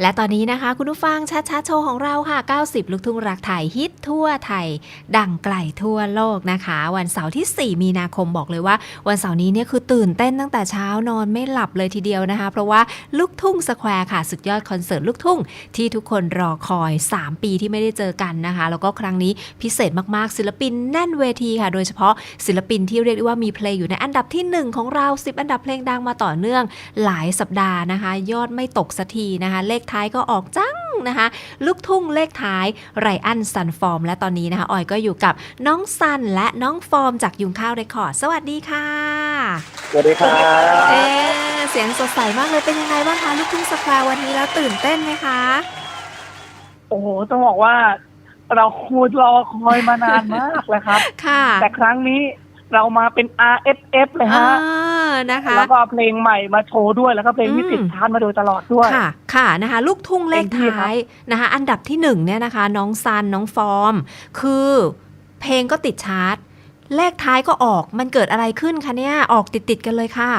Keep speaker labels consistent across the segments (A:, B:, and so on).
A: และตอนนี้นะคะ คุณผู้ฟังชัดชัดโชว์ของเราค่ะ 90 ลูกทุ่งรักไทยฮิตทั่วไทย ดังไกลทั่วโลกนะคะ วันเสาร์ที่ 4 มีนาคมบอกเลยว่า วันเสาร์นี้เนี่ยคือตื่นเต้นตั้งแต่เช้านอนไม่หลับเลยทีเดียวนะคะ เพราะว่าลูกทุ่งสแควร์ค่ะ สุดยอดคอนเสิร์ตลูกทุ่ง ที่ทุกคนรอคอย 3 ปีที่ไม่ได้เจอกันนะคะ แล้วก็ครั้งนี้พิเศษมากๆ ศิลปินแน่นเวทีค่ะ โดยเฉพาะศิลปินที่เรียกได้ว่ามีเพลงอยู่ในอันดับที่ 1 ของเรา 10 อันดับเพลงดังมาต่อเนื่อง หลายสัปดาห์นะคะ ยอดไม่ตกสักทีนะคะเลขท้ายก็ออกจังนะคะ ลูกทุ่งเลขท้ายไรอันซันฟอร์ม และตอนนี้นะคะออยก็อยู่กับน้องซันและน้องฟอร์มจากยุงข้าวเรคคอร์ดสวัสดีค่ะ
B: สวัสดีครับ
A: เอ๊ะเสียงสดใสมากเลยเป็นยังไงบ้างคะลูกทุ่งสแควร์วันนี้แล้วตื่นเต้นไหมคะ
C: โอ้โห ต้องบอกว่า เราคูดรอคอยมานานมากเลยครับ
A: ค่ะ
C: แต่ครั้งนี้ เรามาเป็น RFF เลย
A: อ่า
C: ฮะ
A: นะคะ
C: แล้วก็เอาเพลงใหม่มาโชว์ด้วยแล้วก็เพลงที่
A: อืม
C: ติดชาร์ตมาโดยตลอดด้วย
A: ค่ะ ค่ะนะคะ ลูกทุ่งเลข
C: เต็มที่ครับ
A: ท้ายนะคะ อันดับที่หนึ่งเนี่ยนะคะ น้องซันน้องฟอร์ม คือเพลงก็ติดชาร์ตเลขท้ายก็ออกมันเกิดอะไรขึ้นคะเนี่ยออกติดติดๆกันเลยค่ะ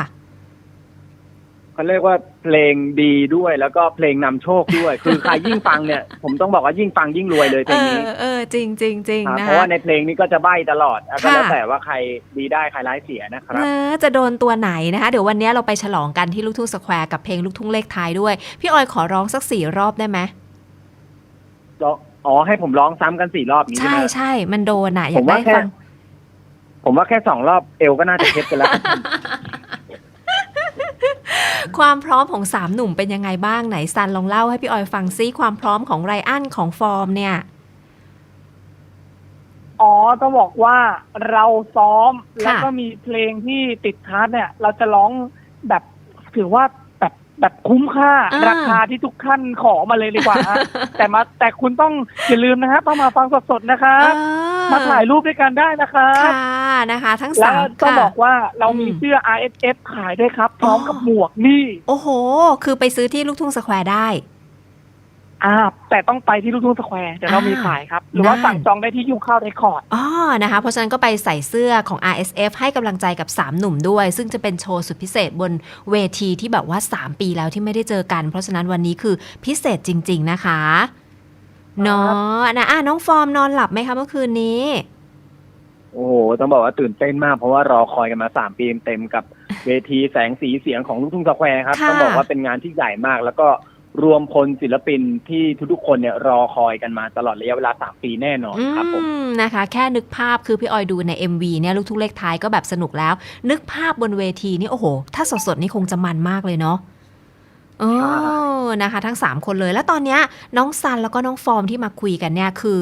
B: เขาเรียกว่าเพลงดีด้วยแล้วก็เพลงนำโชคด้วย คือใครยิ่งฟังเนี่ย ผมต้องบอกว่ายิ่งฟังยิ่งรวยเลยเพ
A: เอ
B: ลง
A: อ
B: นี้
A: เออจริงจริงจริง
B: ครับ
A: นะ
B: เพราะ
A: คะ
B: ว่าในเพลงนี้ก็จะใบ้ตลอดอะก็
A: ค่ะ
B: แล้วแต่ว่าใครดีได้ใครร้ายเสียนะครับ
A: เออจะโดนตัวไหนนะคะ เดี๋ยววันนี้เราไปฉลองกันที่ลูกทุ่งสแควร์กับเพลงลูกทุ่งเลขท้ายด้วย พี่ออยขอร้องสักสี่รอบได้ไหม
B: อ๋อให้ผมร้องซ้ำกันสี่รอบนี้ใช่
A: ใช่
B: ไหม
A: ใช่มันโดนอะอยา
B: ผ
A: ก
B: ม
A: ได้
B: ว่าแค่
A: ฟัง
B: ผมว่าแค่สองรอบเอวก็น่าจะเท็จกันแล้ว
A: ความพร้อมของสามหนุ่มเป็นยังไงบ้างไหนซันลองเล่าให้พี่ออยฟังซิความพร้อมของไรอันของฟอร์มเนี่ย
C: อ๋อต้องบอกว่าเราซ้อม
A: ค่ะ
C: แล้วก็มีเพลงที่ติดชาร์ตเนี่ย เราจะร้องแบบถือว่าแบบแบบคุ้มค่า
A: อ่า
C: ราคาที่ทุกท่านขอมาเลยดีกว่าฮะแต่มาแต่คุณต้องอย่าลืมนะครับต้องมาฟังสดๆนะครับ
A: เออ
C: มาถ่ายรูปด้วยกันได้นะครับ
A: ค่ะนะคะ ทั้ง
C: แล้
A: สาวม
C: ต้อง
A: ค่ะ
C: บอกว่าเรามี
A: อืม
C: เสื้อ RSF ขายด้วยครับ พร้อมกับ
A: อ๋อ
C: หมวกนี่
A: โอ้โห คือไปซื้อที่ลูกทุ่งสแควร์ได้
C: อ่า แต่ต้องไปที่ลูกทุ่งสแควร์เดี๋ยวเรา
A: อ่ามี
C: มีขายครับ หรือว่า
A: นั่น
C: สั่งจองได้ที่ยุคข้าวเรคคอร์ด
A: อ๋อนะคะ เพราะฉะนั้นก็ไปใส่เสื้อของ RSF ให้กำลังใจกับ 3 หนุ่มด้วย ซึ่งจะเป็นโชว์สุดพิเศษบนเวทีที่แบบว่า 3 ปีแล้วที่ไม่ได้เจอกัน เพราะฉะนั้นวันนี้คือพิเศษจริง ๆ นะคะ เนาะนะอะน้องฟอร์มนอนหลับไหมคะเมื่อคืนนี้
B: โอ้โห ต้องบอกว่าตื่นเต้นมาก เพราะว่ารอคอยกันมาสามปีเต็มกับเวทีแสงสีเสียงของลูกทุ่งสแควร์ครับ
A: ค่ะ
B: ต้องบอกว่าเป็นงานที่ใหญ่มาก แล้วก็รวมพลศิลปินที่ทุกๆคนเนี่ยรอคอยกันมาตลอดระยะเวลาสามปีแน่นอนครับผม
A: อืมนะคะ แค่นึกภาพคือพี่ออยดูใน MV เนี่ยลูกทุ่งเลขท้ายก็แบบสนุกแล้ว นึกภาพบนเวทีนี่โอ้โห ถ้าสดๆนี่คงจะมันมากเลยเนาะ เออนะคะทั้ง 3 คนเลยแล้วตอนเนี้ยน้องซันแล้วก็น้องฟอร์มที่มาคุยกันเนี่ยคือ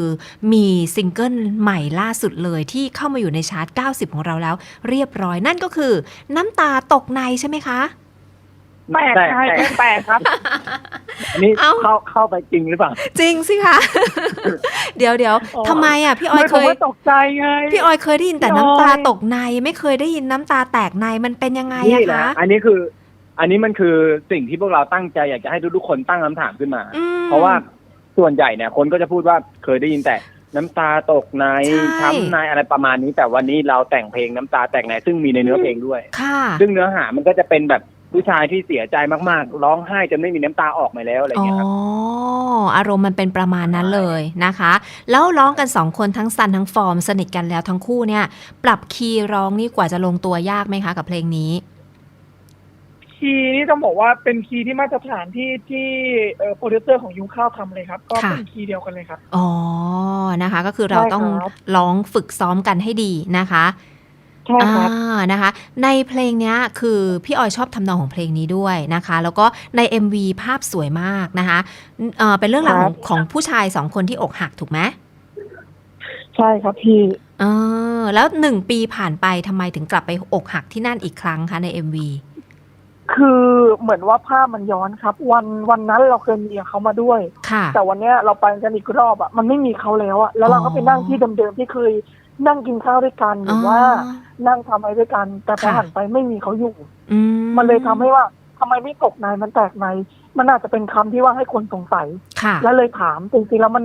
A: มีซิงเกิลใหม่ล่าสุดเลยที่เข้ามาอยู่ในชาร์ต 90 ของเราแล้ว เรียบร้อยนั่นก็คือ น้ำตาตกในใช่ไหมคะ
C: แปลก
B: แปลก
C: ใช่
B: แปลก
C: แปลกครับ
B: อันนี่
A: เอ้า
B: เข้าเข้าไปจริงหรือเปล่า
A: จริงสิคะ เดี๋ยวเดี๋ยว
C: อ๋อ
A: ทำไมอะพี่ออย
C: ไม่
A: เค
C: ผม
A: ย
C: ว่าตกใจไง
A: พี่ออยเคยได้ยินแต่
C: พี่ออย
A: น้ำตาตกในไม่เคยได้ยินน้ำตาแตกในมันเป็นยังไง
B: นี่
A: อะ
B: แหละ
A: คะ
B: อันนี้คือ อันนี้มันคือสิ่งที่พวกเราตั้งใจอยากจะให้ทุกๆคนตั้งคำถามขึ้นมา
A: อืม
B: เพราะว่าส่วนใหญ่เนี่ยคนก็จะพูดว่าเคยได้ยินแต่น้ำตาตกใน
A: ใช่
B: ช้ำในอะไรประมาณนี้ แต่วันนี้เราแต่งเพลงน้ำตาแตกในซึ่งมีในเนื้อเพลงด้วย
A: ค่ะ
B: ซึ่งเนื้อหามันก็จะเป็นแบบผู้ชายที่เสียใจมากๆ ร้องไห้จนไม่มีน้ำตาออกมาแล้วอะไรอย่าง
A: อ๋อ
B: เงี้ยครับ
A: อารมณ์มันเป็นประมาณนั้นเลยนะคะ แล้วร้องกันสองคนทั้งซันทั้งฟอร์มสนิทกันแล้วทั้งคู่เนี่ย ปรับคีย์ร้องนี่กว่าจะลงตัวยากไหมคะกับเพลงนี้
C: คีย์นี่ต้องบอกว่าเป็นคีย์ที่มาตรฐานที่ที่เอ่อโปรดิวเซอร์ของยุคข้าวทำเลยครับ ก็
A: ค่ะ
C: เป็นคีย์เดียวกันเลยครับ
A: อ๋อ นะคะ ก็คือเรา
C: ใช่ครับ
A: ต้องร้องฝึกซ้อมกันให้ดีนะคะ
C: ใช่ครับ
A: อ่านะคะ ในเพลงเนี้ยคือพี่ออยชอบทำนองของเพลงนี้ด้วยนะคะ แล้วก็ใน MV ภาพสวยมากนะคะเอ่อเป็นเรื่องราวของของผู้ชายสองคนที่อกหักถูกไหม
C: ใช่ครับพี่
A: เออแล้วหนึ่งปีผ่านไปทำไมถึงกลับไปอกหักที่นั่นอีกครั้งคะใน MV
C: คือเหมือนว่าภาพมันย้อนครับ วันวันนั้นเราเคยมีกับเขามาด้วย
A: ค่ะ
C: แต่วันเนี้ยเราไปกันอีกรอบอะมันไม่มีเขาแล้วอะแล้วเราก็ไปนั่งที่เดิมๆที่เคยนั่งกินข้าวด้วยกันหรือว่า นั่งทำอะไรด้วยกันแต่พอ
A: ค่ะ
C: หันไปไม่มีเขาอยู่
A: อื
C: มันเลยทำให้ว่าทำไมไม่ตกในมันแตกใน มันอาจจะเป็นคำที่ว่าให้คนสงสัย
A: ค่ะ
C: แล้วเลยถามจริงๆแล้วมัน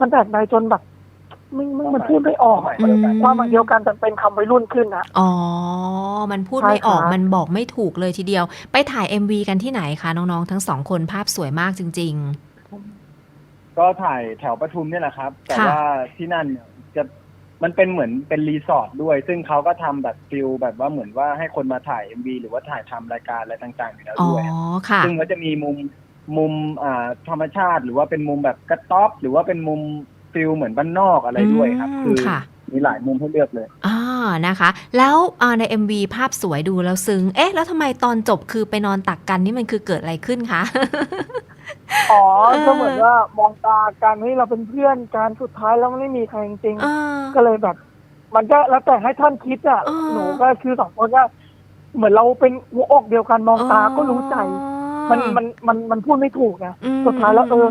C: มันแตกในจนแบบ ไม่ไม่มันพูดไม่ออกอะ
A: อืม
C: ความหมายเดียวกันแต่เป็นคำวัยรุ่นขึ้นนะ
A: อ๋อ มันพูด
C: ใช่
A: ไม่ออก
C: ค่ะ
A: มันบอกไม่ถูกเลยทีเดียว ไปถ่าย MV กันที่ไหนคะน้องๆ ทั้งสองคนภาพสวยมากจริง
B: ก็ถ่ายแถวปทุมเนี่ยแหละครับ แต่
A: ค่ะ
B: ว่าที่นั่นเนี่ยจะมันเป็นเหมือนเป็นรีสอร์ทด้วย ซึ่งเขาก็ทำแบบฟิลแบบว่าเหมือนว่าให้คนมาถ่าย MV หรือว่าถ่ายทำรายการอะไรต่างๆอยู่แล้ว
A: ๆ อ๋อ
B: ด้วย
A: ค่ะ
B: ซึ่งก็จะมีมุมมุมอ่าธรรมชาติ หรือว่าเป็นมุมแบบกระต๊อบ หรือว่าเป็นมุม ฟิลเหมือนบ้านนอกอะไรด้วยครับ
A: อืม
B: คือ
A: ค่ะ
B: มีหลายมุมให้เลือกเลย
A: อ่านะคะ แล้วอ่าใน MV ภาพสวยดูแล้วซึ้ง เอ๊ะ แล้วทำไมตอนจบคือไปนอนตักกันนี่มันคือเกิดอะไรขึ้นคะ
C: อ๋อ
A: เออ
C: ก็เหมือนว่ามองตากันเฮ้ยเราเป็นเพื่อนกันสุดท้ายแล้วมันไม่มีใครจริง
A: เออ
C: ๆก็เลยแบบ มันก็แล้วแต่ให้ท่านคิดอะ
A: เออ
C: หนูก็คือสองคนก็เหมือนเราเป็นหัวอกเดียวกันมองตาก็รู้ใจ มันมันมันมันพูดไม่ถูกนะ
A: อืม
C: สุดท้ายแล้วเออ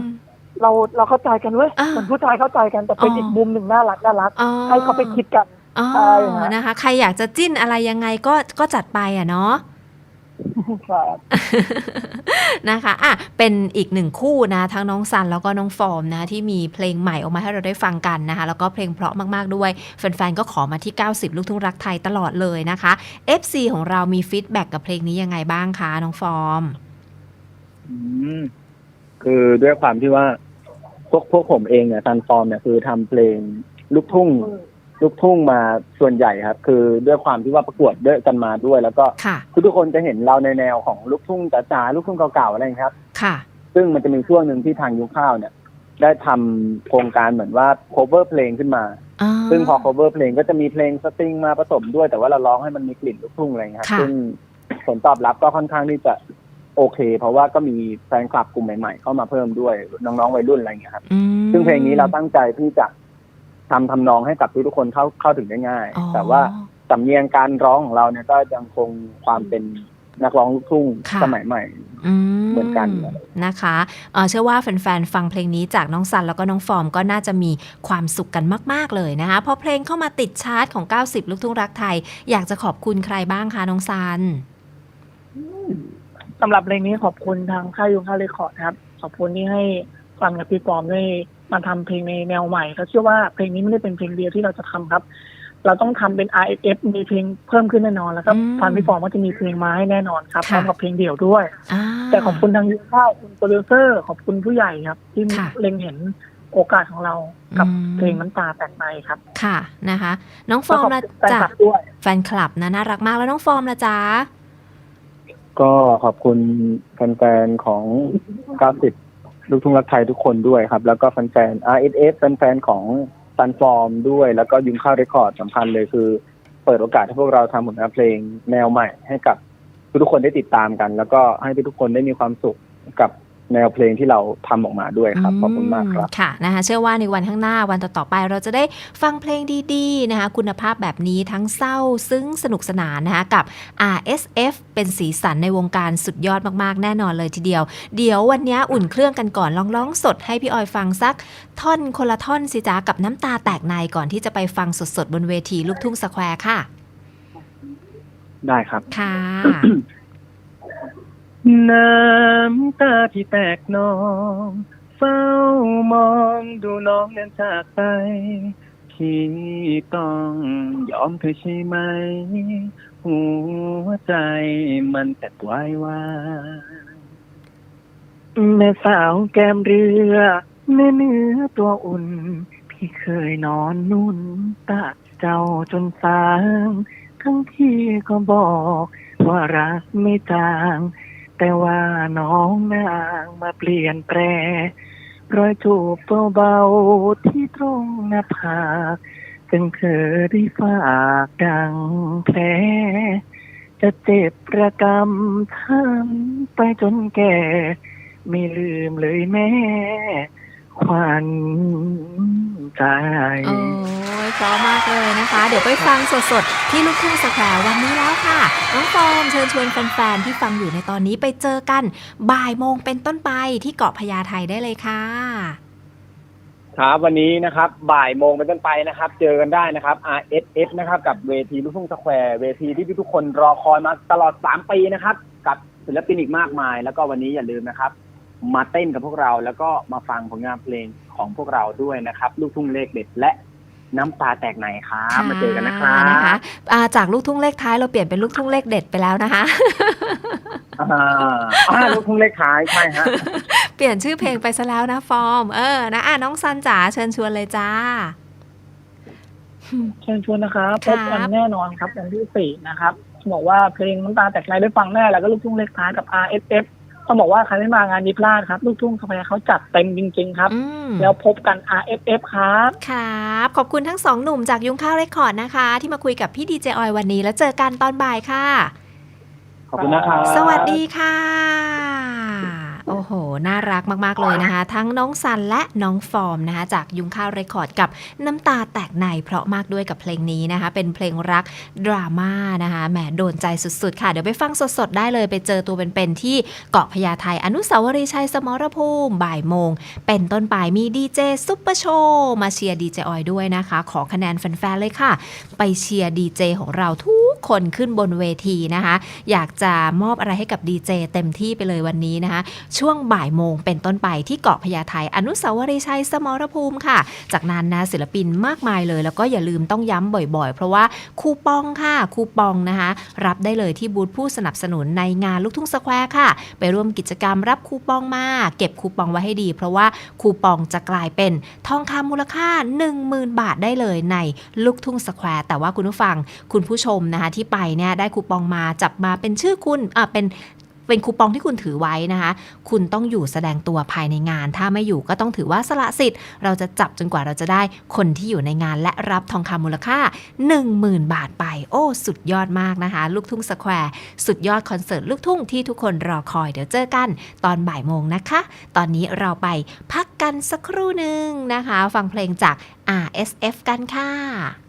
C: เราเราเข้าใจกันเว้ย
A: อ่า
C: เหมือนผู้ชายเข้าใจกันแต่เป็น
A: อ๋ออี
C: อีกมุมหนึ่งน่ารักน่ารัก
A: อ๋อ
C: ให้เขาไปคิดกัน
A: อ๋อ
C: ใช่ค่ะ
A: นะคะ ใครอยากจะจิ้นอะไรยังไงก็ก็จัดไปอะเนาะ
C: ครับ
A: นะคะ อะ เป็นอีกหนึ่งคู่นะ ทั้งน้องซันแล้วก็น้องฟอร์มนะ ที่มีเพลงใหม่ออกมาให้เราได้ฟังกันนะคะ แล้วก็เพลงเพราะมากๆด้วย แฟนๆ ก็ขอมาที่ 90 ลูกทุ่งรักไทยตลอดเลยนะคะ FC ของเรามีฟีดแบ็กกับเพลงนี้ยังไงบ้างคะ น้องฟอร์ม
B: อืมคือด้วยความที่ว่า พวกพวกผมเองเนี่ยซันฟอร์มเนี่ยคือทำเพลงลูกทุ่ง ลูกทุ่งมาส่วนใหญ่ครับ คือด้วยความที่ว่าประกวดด้วยกันมาด้วย แล้วก็
A: ค่ะ
B: ทุกๆคนจะเห็นเราในแนวของลูกทุ่งจ๋าๆลูกทุ่งเก่าๆอะไรอย่างเงี้ยครับ
A: ค่ะ
B: ซึ่งมันจะมีช่วงหนึ่งที่ทางยุคข้าวเนี่ย ได้ทำโครงการเหมือนว่า cover เพลงขึ้นมา
A: อ่า
B: ซึ่งพอ cover เพลงก็จะมีเพลงสตริงมาผสมด้วย แต่ว่าเราร้องให้มันมีกลิ่นลูกทุ่งอะไรอย่างเงี้ยครับ
A: ค่ะ
B: ซึ่งผลตอบรับก็ค่อนข้างที่จะ โอเค เพราะว่าก็มีแฟนคลับกลุ่มใหม่ๆ เข้ามาเพิ่มด้วยน้องๆวัยรุ่นอะไรอย่างเงี้ยครับ
A: อืม
B: ซึ่งเพลงนี้เราตั้งใจที่จะทำทำนองให้กับทุกๆคนเข้าเข้าถึงได้ง่าย
A: อ๋อ
B: แต่ว่าสำเนียงการร้องของเราเนี่ยก็ยังคงความเป็นนักร้องลูกทุ่ง
A: ค่ะ
B: สมัยใหม่
A: อื
B: เหมือนกัน
A: นะคะเอ่อเชื่อว่าแฟนๆฟังเพลงนี้จากน้องซันแล้วก็น้องฟอร์มก็น่าจะมีความสุขกันมากๆเลยนะคะพอเพลงเข้ามาติดชาร์ตของ 90 ลูกทุ่งรักไทย อยากจะขอบคุณใครบ้างคะน้องซัน
C: สำหรับเพลงนี้ขอบคุณทางค่ายยุงค่ายเรคคอร์ดครับ ขอบคุณที่ให้ฟันกับพี่ปอมได้มาทำเพลงในแนวใหม่ก็เชื่อว่าเพลงนี้ไม่ได้เป็นเพลงเดียวที่เราจะทำครับ เราต้องทำเป็น R F F มีเพลงเพิ่มขึ้นแน่นอนแล้วก็
A: อืม
C: ฟันพี่ปอมก็จะมีเพลงมาให้แน่นอนครับพ
A: ค่ะ
C: ร้อมกับเพลงเดี่ยวด้วย
A: อ่า
C: แต่ขอบคุณทางยุงค่ายคุณโปรดิวเซอร์ ขอบคุณผู้ใหญ่ครับ ที่
A: ค่ะ
C: เล็งเห็นโอกาสของเรากับ
A: อืม
C: เพลงน้ำตาแต่งในครับ
A: ค่ะนะคะ น้องฟอร์มละ
C: แฟน
A: จ้ะ
C: คลับด้วย
A: แฟนคลับนะน่ารักมากแล้วน้องฟอร์มละจ้า
B: ก็ขอบคุณแฟนๆของ 90 ลูกทุ่งรักไทยทุกคนด้วยครับ แล้วก็แฟนๆ RSF แฟนๆของซันฟอร์มด้วย แล้วก็ยุงข้าวเรคคอร์ดสำคัญเลยคือ เปิดโอกาสให้พวกเราทำผลงานเพลงแนวใหม่ให้กับทุกๆคนได้ติดตามกัน แล้วก็ให้ทุกๆคนได้มีความสุขกับ แนวเพลงที่เราทำออกมาด้วยครับขอบคุณมากครับ
A: ค่ะนะคะเชื่อว่าในวันข้างหน้าวันต่อๆไป เราจะได้ฟังเพลงดีๆนะคะคุณภาพแบบนี้ทั้งเศร้าซึ้งสนุกสนานนะคะกับ RSF เป็นสีสันในวงการสุดยอดมากๆ แน่นอนเลยทีเดียว เดี๋ยววันนี้อุ่นเครื่องกันก่อนลองร้องสดให้พี่ออยฟังสักท่อนคนละท่อนสิจ้ากับน้ำตาแตกในก่อนที่จะไปฟังสดๆบนเวทีลูกทุ่งสแควร์ค่ะ
B: ได้ครับ
A: ค่ะ
B: น้ำตาที่แตกนอง เฝ้ามองดูน้องนั้นจากไปที่ต้องยอมเธอใช่ไหม หัวใจมันแตกวายวาย
C: แม่สาวแก้มเรือแม่เนื้อตัวอุ่น พี่เคยนอนนุ่นตักเจ้าจนสาง ทั้งที่ก็บอกว่ารักไม่จาง แต่ว่าน้องนางมาเปลี่ยนแปลรอยจูบเบาๆที่ตรงหน้าผากจึงเคยได้ฝากดังแผลจะเจ็บประกำทำไปจนแก่ ไม่ลืมเลยแม่ ควันใจ
A: เพราะมากเลยนะคะ เดี๋ยวไปฟังสดๆ ที่ลูกทุ่งสแควร์วันนี้แล้วค่ะ น้องฟอมเชิญชวนแฟนๆ ที่ฟังอยู่ในตอนนี้ไปเจอกัน บ่ายโมงเป็นต้นไปที่เกาะพญาไทได้เลยค่ะ
B: ครับวันนี้นะครับ บ่ายโมงเป็นต้นไปนะครับ เจอกันได้นะครับ RSF นะครับ กับเวทีลูกทุ่งสแควร์เวทีที่ทุกคนรอคอยมาตลอด 3 ปีนะครับ กับศิลปินอีกมากมาย แล้วก็วันนี้อย่าลืมนะครับมาเต้นกับพวกเราแล้วก็มาฟังผลงานเพลงของพวกเราด้วยนะครับ ลูกทุ่งเลขเด็ดและ น้ำตาแตกไหนครับมาเจอกันนะครับ
A: นะคะอ่าจากลูกทุ่งเลขท้ายเราเปลี่ยนเป็นลูกทุ่งเลขเด็ดไปแล้วนะคะ
B: อ่าอ่าลูกทุ่งเลขท้ายใช่ฮะ
A: เปลี่ยนชื่อเพลงไปซะแล้วนะฟอร์ม เออนะอะน้องซันจ๋าเชิญชวนเลยจ้า
C: เชิญชวนนะครับ
A: ครั
C: พ
A: บ
C: บกันแน่นอนครับวันที่สี่นะครับ บอกว่าเพลงน้ำตาแตกในได้ฟังแน่แล้วก็ลูกทุ่งเล็กท้ายกับ RSF ต้องบอกว่าใครไม่มางานนี้พลาดครับ ลูกทุ่งคาเฟ่เขาจัดเต็มจริง ๆ ครับ
A: อืม
C: แล้วพบกัน RSF ครับ
A: ครับ ขอบคุณทั้งสองหนุ่มจากยุงข้าวเรคคอร์ดนะคะ ที่มาคุยกับพี่ดีเจออยวันนี้ แล้วเจอกันตอนบ่ายค่ะ
B: ขอบคุณนะครับ
A: สวัสดีค่ะ โอ้โห น่ารักมาก ๆ เลยนะคะ ทั้งน้องซันและน้องฟอร์มนะคะ จากยุงข้าวเรคคอร์ดกับน้ำตาแตกในเพราะมากด้วยกับเพลงนี้นะคะ เป็นเพลงรักดราม่านะคะ แหมโดนใจสุด ๆ ค่ะ เดี๋ยวไปฟังสด ๆ ได้เลยไปเจอตัวเป็นๆที่เกาะพญาไทอนุสาวรีย์ชัยสมรภูมิบ่ายโมง เป็นต้นไปมีดีเจซุปเปอร์โชว์มาเชียร์ดีเจออยด้วยนะคะ ขอคะแนนแฟนๆเลยค่ะ ไปเชียร์ดีเจของเราทุก คนขึ้นบนเวทีนะคะ อยากจะมอบอะไรให้กับดีเจเต็มที่ไปเลยวันนี้นะคะ ช่วงบ่ายโมงเป็นต้นไปที่เกาะพญาไทอนุสาวรีย์ชัยสมรภูมิค่ะ จากนั้นนะศิลปินมากมายเลย แล้วก็อย่าลืมต้องย้ำบ่อยๆ เพราะว่าคูปองค่ะคูปองนะคะ รับได้เลยที่บูธผู้สนับสนุนในงานลูกทุ่งสแควร์ค่ะ ไปร่วมกิจกรรมรับคูปองมา เก็บคูปองไว้ให้ดี เพราะว่าคูปองจะกลายเป็นทองคำมูลค่า 10,000 บาทได้เลยในลูกทุ่งสแควร์แต่ว่าคุณผู้ฟังคุณผู้ชมนะคะที่ไปเนี่ยได้คูปองมาจับมาเป็นชื่อคุณอ่าเป็นเป็นคูปองที่คุณถือไว้นะคะ คุณต้องอยู่แสดงตัวภายในงาน ถ้าไม่อยู่ก็ต้องถือว่าสละสิทธิ์ เราจะจับจนกว่าเราจะได้คนที่อยู่ในงานและรับทองคำมูลค่า 10,000 บาทไป โอ้ สุดยอดมากนะคะ ลูกทุ่งสแควร์ สุดยอดคอนเสิร์ตลูกทุ่งที่ทุกคนรอคอย เดี๋ยวเจอกันตอนบ่ายโมงนะคะ ตอนนี้เราไปพักกันสักครู่หนึ่งนะคะ ฟังเพลงจาก RSF กันค่ะ